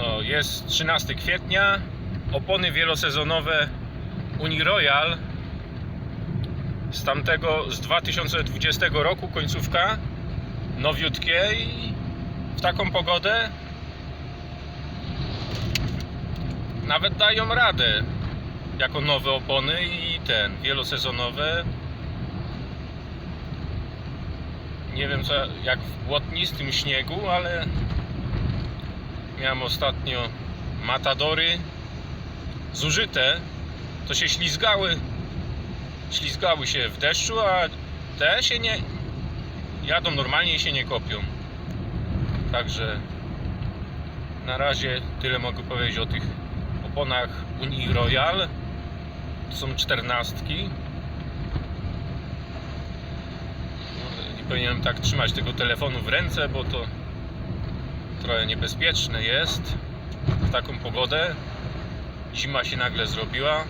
No, jest 13 kwietnia. Opony wielosezonowe Unii Royal z tamtego, z 2020 roku, końcówka. Nowiutkie i w taką pogodę nawet dają radę jako nowe opony i ten, wielosezonowe. Nie wiem co, jak w błotnistym śniegu, ale miałem ostatnio matadory zużyte, to się ślizgały ślizgały się w deszczu, a te się nie jadą normalnie i się nie kopią. Także na razie tyle mogę powiedzieć o tych oponach Unii Royal. To są czternastki. No, Nie powinienem tak trzymać tego telefonu w ręce, bo to trochę niebezpieczne jest w taką pogodę. Zima się nagle zrobiła.